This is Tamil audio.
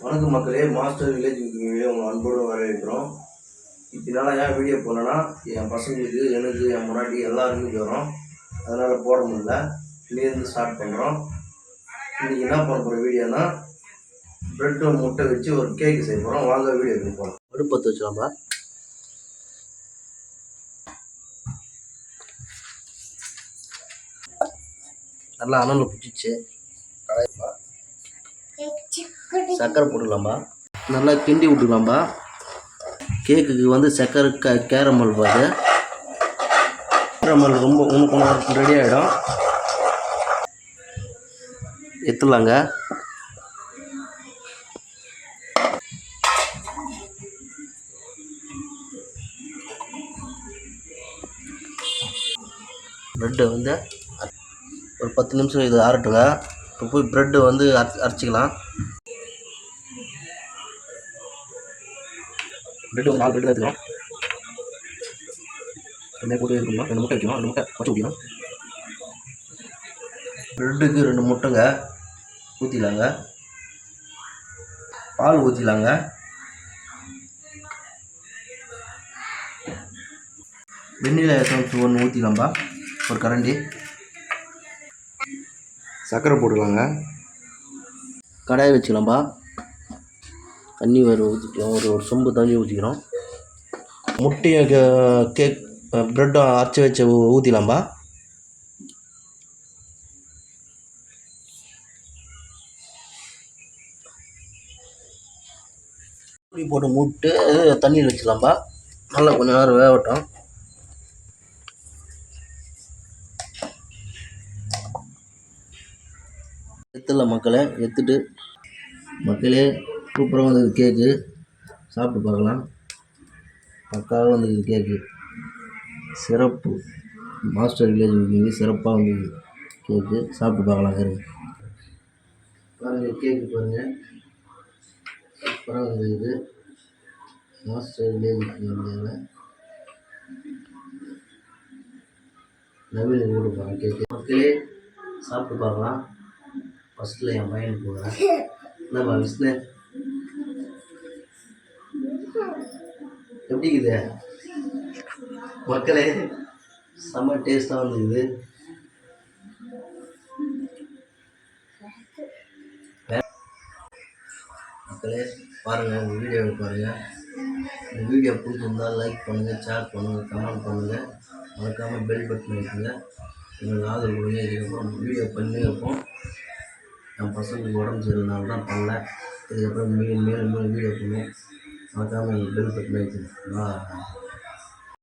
வணக்கம் மக்களே மாஸ்டர் வில்லேஜ் குக்கிங்லேயே உங்கள் அன்போடு வரவேற்கிறோம். இதனால ஏன் வீடியோ போனேன்னா என் பசங்களுக்கு எனக்கு என் முன்னாடி எல்லாருக்குமே ஜுரம். அதனால் போட முடியல. இருந்து ஸ்டார்ட் பண்ணுறோம் இன்றைக்கி என்ன பண்ண போகிற வீடியோனா ப்ரெட்டு முட்டை வச்சு ஒரு கேக்கு செய்ய போகிறோம் வாங்க வீடியோ போகிறோம் அடுப்பத்து வச்சலாமா? நல்லா அனல் பிடிச்சிச்சு சர்க்கரை போட்டுக்கலாம்பா. நல்லா கிண்டி விட்டுக்கலாம்பா. கேக்குக்கு வந்து சர்க்கரை க கேரமல் பாது கேரமல் ரொம்ப ஒன்று கொண்டு ரெடி ஆகிடும் எத்துலாங்க ப்ரெட்டை வந்து ஒரு பத்து நிமிஷம் இது ஆறட்டுங்க. இப்போ போய் ப்ரெட்டு வந்து அரைச்சி அரைச்சிக்கலாம். ப்ரெட்டு ஒரு நாலு ப்ரெட் எடுத்துக்கலாம். ரெண்டே போட்டு இருக்கணும் ரெண்டு முட்டை வைக்கணும்? ரெண்டு முட்டை வச்சு ஊற்றிக்கணும் ப்ரெட்டுக்கு ரெண்டு முட்டைங்க. ஊற்றிலாங்க பால் ஊற்றிலாங்க வெண்ணிலா எசன்ஸ் ஒன்று ஊற்றிக்கலாம்பா ஒரு கரண்டி. சர்க்கரை போட்டுக்கலாங்க. கடாயை வச்சுக்கலாம்ப்பா தண்ணி வேறு ஊற்றிக்கலாம் ஒரு ஒரு சொம்பு தண்ணி ஊற்றிக்கிறோம் முட்டையை கே- கேக் ப்ரெட்டும் அரைச்சி வச்ச ஊற்றிலாம்பா போட்டு மூட்டு தண்ணியில் வச்சுக்கலாம்ப்பா நல்லா கொஞ்சம் நேரம் வேகட்டும். எடுத்துடலாம் மக்களை எத்துட்டு மக்களே சூப்பராக வந்தது கேக்கு. சாப்பிட்டு பார்க்கலாம். பக்காவாக வந்தது கேக்கு. சிறப்பு. மாஸ்டர் வில்லேஜ் இருக்கீங்க. சிறப்பாக வந்தது கேக்கு. சாப்பிட்டு பார்க்கலாம் இருங்க பாருங்கள் கேக்கு பாருங்கள் சூப்பராக வந்தது மாஸ்டர் வில்லேஜ் குக்கிங் நவீன ஊடு பாருங்க கேக்கு. மக்களே சாப்பிட்டு பார்க்கலாம். ஃபஸ்ட்டில் என் பையனுக்கு போகிறேன் என்னப்பா விஷ்ணு எப்படி இருக்குது மக்களே செம்ம டேஸ்ட்டாக வந்துருக்குது மக்களே பாருங்கள் இந்த வீடியோவை பாருங்கள் இந்த வீடியோ பிடிச்சிருந்தால் லைக் பண்ணுங்கள் ஷேர் பண்ணுங்கள் கமெண்ட் பண்ணுங்கள் மறக்காமல் பெல் பட்டன் வைக்குங்க எங்களுக்கு ஆதரவு கொடுங்க. இதுக்கப்புறம் வீடியோ பண்ணி நம்ம என் பசங்களுக்கு உடம்பு சரியில்லைனால தான் பண்ணல. இதுக்கப்புறம் மேலும் மேலும் மேலும் வீடியோ பண்ணுவோம் மறக்காமல் எனக்கு பெல் பட்டன் வைக்கணும்